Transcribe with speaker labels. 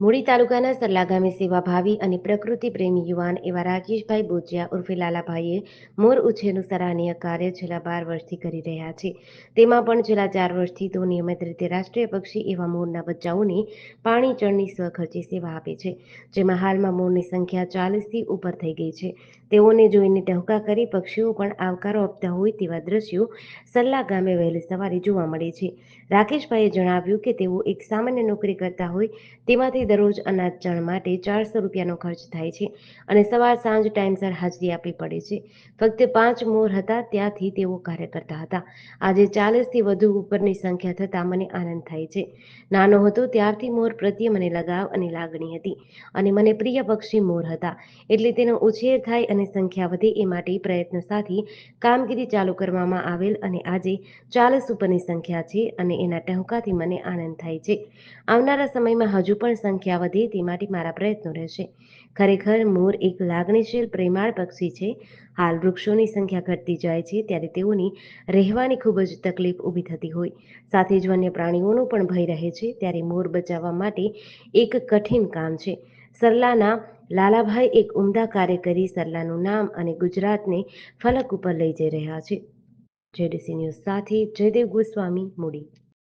Speaker 1: મૂળી તાલુકાના સરલા ગામે સેવાભાવી અને પ્રકૃતિ પ્રેમી યુવાન એવા રાકેશભાઈ બોચિયા ઉર્ફે લાલાભાઈએ મોર ઉછેરનું સરાહનીય કાર્ય છેલ્લા બાર વર્ષથી કરી રહ્યા છે. તેમાં પણ છેલ્લા ચાર વર્ષથી તો નિયમિત રીતે રાષ્ટ્રીય પક્ષી એવા મોરના બચ્ચાઓને પાણી, ચણની સ્વખર્ચે સેવા આપે છે, જેમાં હાલમાં મોરની સંખ્યા ચાલીસથી ઉપર થઈ ગઈ છે. તેઓને જોઈને ટહુકા કરી પક્ષીઓ પણ આવકારો આપતા હોય તેવા દ્રશ્યો સલ્લા ગામે વહેલી સવારે જોવા મળે છે. રાકેશભાઈએ જણાવ્યું કે તેઓ એક સામાન્ય નોકરી કરતા હોય તેમાંથી દરરોજ અનાજ ચણ માટે ચારસો રૂપિયાનો ખર્ચ થાય છે અને સવાર સાંજ ટાઈમસર હાજરી આપવી પડે છે. ફક્ત પાંચ મોર હતા ત્યાંથી તેઓ કાર્ય કરતા હતા. આજે ચાલીસથી વધુ ઉપરની સંખ્યા થતાં મને આનંદ થાય છે. નાનો હતો ત્યારથી મોર પ્રત્યે મને લગાવ અને લાગણી હતી અને મને પ્રિય પક્ષી મોર હતા. એટલે તેનો ઉછેર થાય અને સંખ્યા વધે એ માટે પ્રયત્ન સાથે કામગીરી ચાલુ કરવામાં આવેલ અને આજે ચાલીસ ઉપરની સંખ્યા છે અને એના ટહુકાથી મને આનંદ થાય છે. આવનારા સમયમાં હજુ પણ સંખ્યા વધે તે માટે મારા પ્રયત્નો રહેશે. ખરેખર મોર એક લાગણીશીલ પ્રેમાળ પક્ષી છે. હાલ વૃક્ષોની સંખ્યા ઘટતી જાય છે ત્યારે તેઓની રહેવાની ખૂબ જ તકલીફ ઊભી થતી હોય. સાથે જ વન્ય પ્રાણીઓનો પણ ભય રહે છે ત્યારે મોર બચાવવા માટે એક કઠિન કામ છે. સરલાના લાલાભાઈ એક ઉમદા કાર્ય કરી સરલાનું નામ અને ગુજરાતને ફલક ઉપર લઈ જઈ રહ્યા છે. જેડીસી ન્યૂઝ સાથે જયદેવ ગોસ્વામી, મૂડી.